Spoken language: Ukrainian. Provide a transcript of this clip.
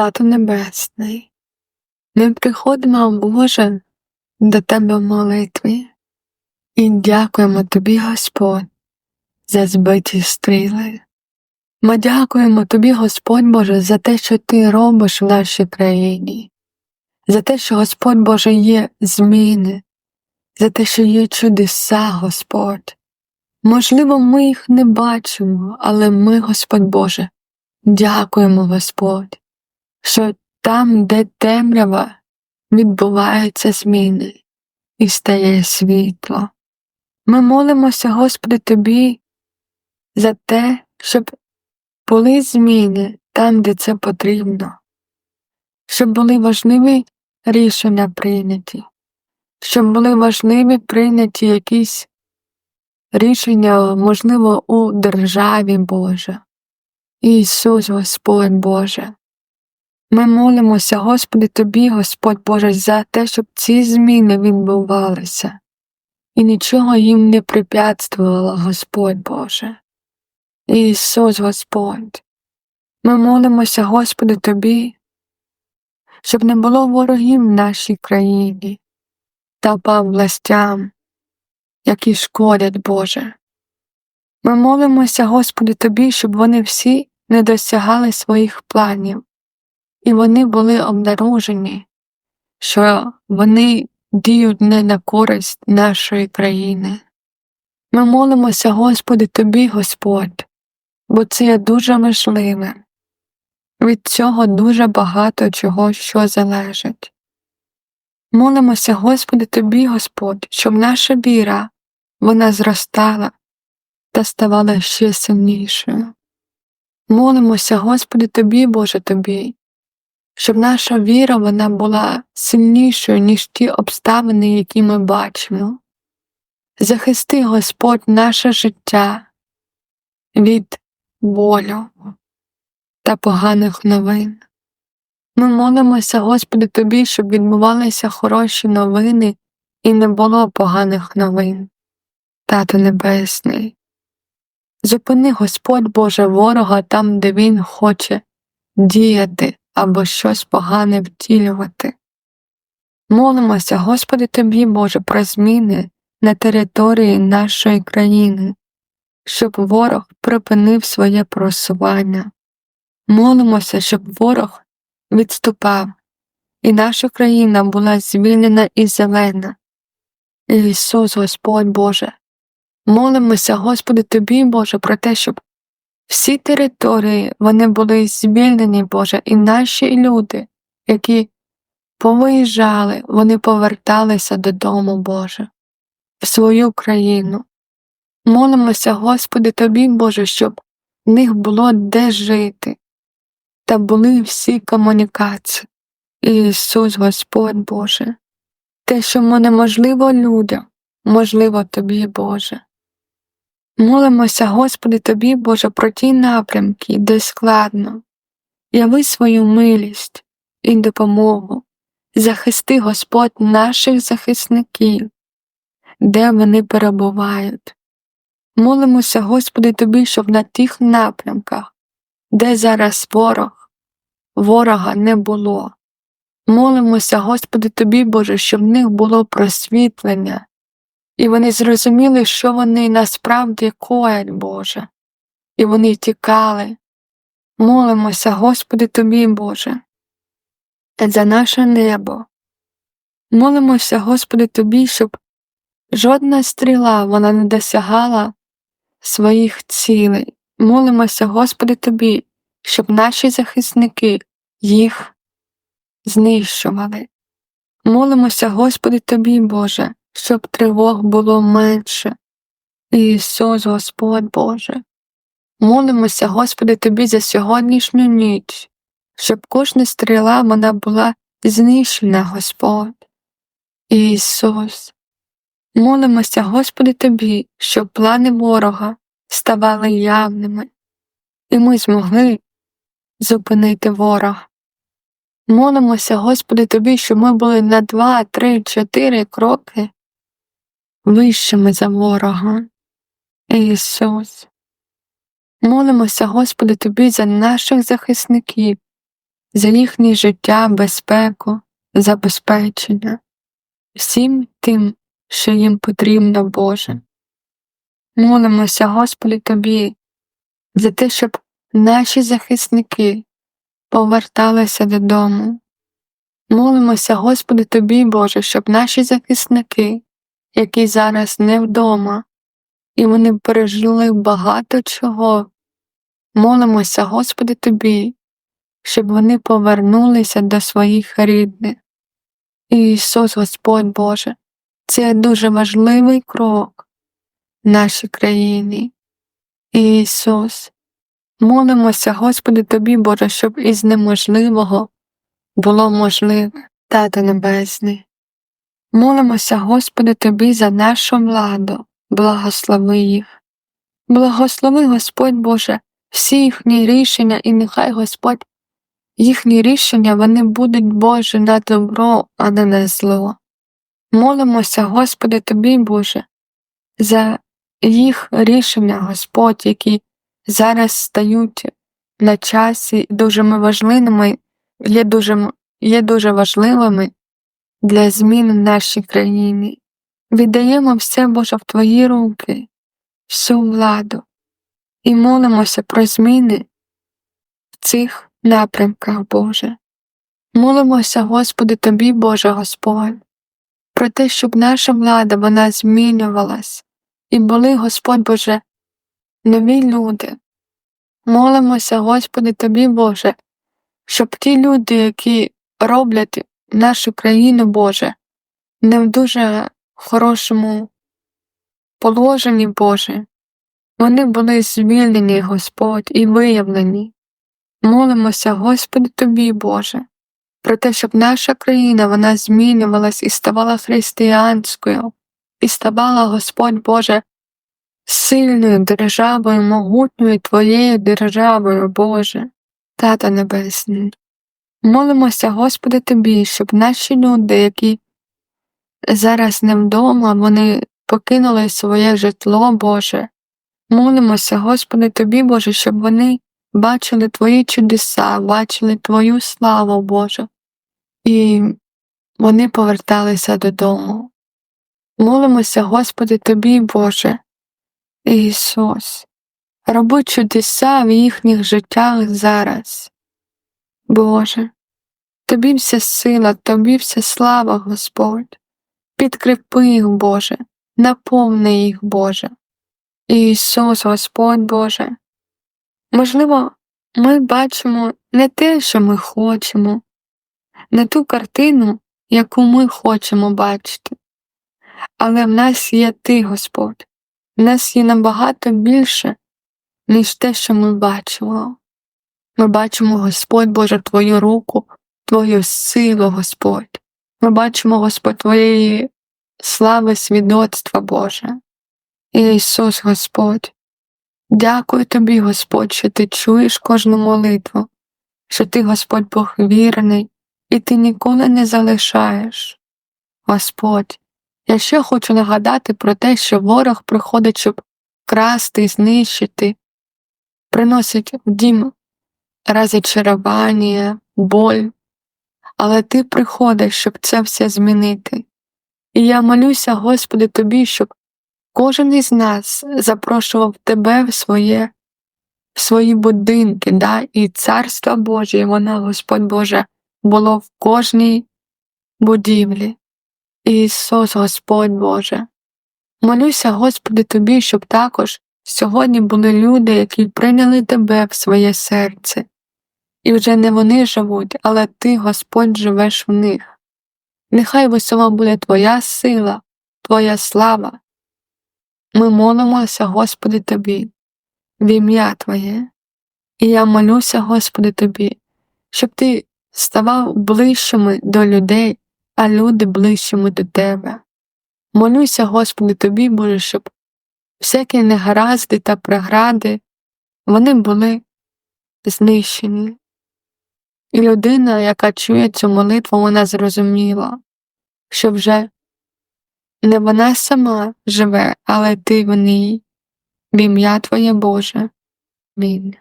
Тато Небесний, ми приходимо, Боже, до Тебе в молитві і дякуємо Тобі, Господь, за збиті стріли. Ми дякуємо Тобі, Господь Боже, за те, що Ти робиш в нашій країні, за те, що Господь Боже є зміни, за те, що є чудеса, Господь. Можливо, ми їх не бачимо, але ми, Господь Боже, дякуємо, Господь, що там, де темрява, відбуваються зміни і стає світло. Ми молимося, Господи, Тобі за те, щоб були зміни там, де це потрібно, щоб були важливі рішення прийняті, щоб були важливі прийняті якісь рішення, можливо, у державі Боже. Ісус Господь Боже. Ми молимося, Господи, Тобі, Господь Боже, за те, щоб ці зміни відбувалися, і нічого їм не препятствувало, Господь Боже. Ісус Господь. Ми молимося, Господи, Тобі, щоб не було ворогів в нашій країні та по властям, які шкодять, Боже. Ми молимося, Господи, Тобі, щоб вони всі не досягали своїх планів, і вони були обнаружені, що вони діють не на користь нашої країни. Ми молимося, Господи, Тобі, Господь, бо це є дуже важливе. Від цього дуже багато чого що залежить. Молимося, Господи, Тобі, Господь, щоб наша віра вона зростала та ставала ще сильнішою. Молимося, Господи, Тобі, Боже Тобі, щоб наша віра вона була сильнішою, ніж ті обставини, які ми бачимо. Захисти, Господь, наше життя від болю та поганих новин. Ми молимося, Господи, Тобі, щоб відбувалися хороші новини і не було поганих новин. Тато Небесний. Зупини Господь Боже ворога там, де Він хоче діяти або щось погане втілювати. Молимося, Господи Тобі, Боже, про зміни на території нашої країни, щоб ворог припинив своє просування. Молимося, щоб ворог відступав, і наша країна була звільнена і зелена. Ісус Господь Боже, молимося, Господи, Тобі, Боже, про те, щоб всі території вони були звільнені, Боже, і наші люди, які повиїжджали, вони поверталися додому, Боже, в свою країну. Молимося, Господи, Тобі, Боже, щоб в них було де жити, та були всі комунікації. Ісус Господь Боже, те, що неможливо людям, можливо Тобі, Боже. Молимося, Господи, Тобі, Боже, про ті напрямки, де складно. Яви свою милість і допомогу, захисти Господь наших захисників, де вони перебувають. Молимося, Господи, Тобі, щоб на тих напрямках, де зараз ворог, ворога не було. Молимося, Господи, Тобі, Боже, щоб в них було просвітлення, і вони зрозуміли, що вони насправді коять, Боже, і вони тікали. Молимося, Господи, Тобі, Боже, за наше небо. Молимося, Господи, Тобі, щоб жодна стріла вона не досягала своїх цілей. Молимося, Господи, Тобі, щоб наші захисники їх знищували. Молимося, Господи, Тобі, Боже, щоб тривог було менше. Ісус, Господь Боже. Молимося, Господи, Тобі за сьогоднішню ніч, щоб кожна стріла вона була знищена, Господь. Ісус. Молимося, Господи, Тобі, щоб плани ворога ставали явними, і ми змогли зупинити ворога. Молимося, Господи, Тобі, щоб ми були на два, три, чотири кроки вищими за ворога. Ісус. Молимося, Господи, Тобі за наших захисників, за їхнє життя, безпеку, забезпечення, всім тим, що їм потрібно, Боже. Молимося, Господи, Тобі, за те, щоб наші захисники поверталися додому. Молимося, Господи, Тобі, Боже, щоб наші захисники, які зараз не вдома, і вони пережили багато чого. Молимося, Господи, Тобі, щоб вони повернулися до своїх рідних. Ісус Господь Боже, це дуже важливий крок нашій країні. Ісус, молимося, Господи, Тобі, Боже, щоб із неможливого було можливе, Тато Небесний. Молимося, Господи, Тобі за нашу владу, благослови їх. Благослови, Господь Боже, всі їхні рішення, і нехай Господь їхні рішення вони будуть Боже на добро, а не на зло. Молимося, Господи, Тобі, Боже, за їх рішення, Господь, які зараз стають на часі дуже важливими, є дуже, є дуже важливими для змін в нашій країні. Віддаємо все, Боже, в Твої руки, всю владу, і молимося про зміни в цих напрямках, Боже. Молимося, Господи, Тобі, Боже Господь, про те, щоб наша влада вона змінювалась, і були, Господь Боже, нові люди. Молимося, Господи, Тобі, Боже, щоб ті люди, які роблять нашу країну, Боже, не в дуже хорошому положенні, Боже, вони були звільнені, Господь, і виявлені. Молимося, Господи, Тобі, Боже, про те, щоб наша країна вона змінювалась і ставала християнською, і ставала, Господь Боже, сильною державою, могутньою Твоєю державою, Боже, Тата Небесний. Молимося, Господи, Тобі, щоб наші люди, які зараз не вдома, вони покинули своє житло, Боже. Молимося, Господи, Тобі, Боже, щоб вони бачили Твої чудеса, бачили Твою славу, Боже, і вони поверталися додому. Молимося, Господи, Тобі, Боже, Ісус, роби чудеса в їхніх життях зараз. Боже, Тобі вся сила, Тобі вся слава, Господь. Підкріпи їх, Боже, наповни їх, Боже. Ісус, Господь Боже. Можливо, ми бачимо не те, що ми хочемо, не ту картину, яку ми хочемо бачити, але в нас є Ти, Господь, в нас є набагато більше, ніж те, що ми бачимо. Ми бачимо, Господь Боже, Твою руку, Твою силу, Господь. Ми бачимо, Господь, Твоєї слави свідоцтва, Боже. Ісус Господь. Дякую Тобі, Господь, що Ти чуєш кожну молитву, що Ти, Господь Бог вірний, і Ти ніколи не залишаєш. Господь, я ще хочу нагадати про те, що ворог приходить, щоб красти, знищити, приносить в дім розчарування, боль, але Ти приходиш, щоб це все змінити. І я молюся, Господи, Тобі, щоб кожен із нас запрошував Тебе в своє, в свої будинки, да? і Царство Боже, і воно, Господь Боже, було в кожній будівлі. Ісус, Господь Боже. Молюся, Господи, Тобі, щоб також сьогодні були люди, які прийняли Тебе в своє серце. І вже не вони живуть, але Ти, Господь, живеш в них. Нехай в усьому буде Твоя сила, Твоя слава. Ми молимося, Господи, Тобі, в ім'я Твоє. І я молюся, Господи, Тобі, щоб Ти ставав ближчими до людей, а люди ближчими до Тебе. Молюся, Господи, Тобі, Боже, щоб всякі негаразди та прегради вони були знищені. І людина, яка чує цю молитву, вона зрозуміла, що вже не вона сама живе, але ти в ній, в ім'я Твоє Боже. Амінь.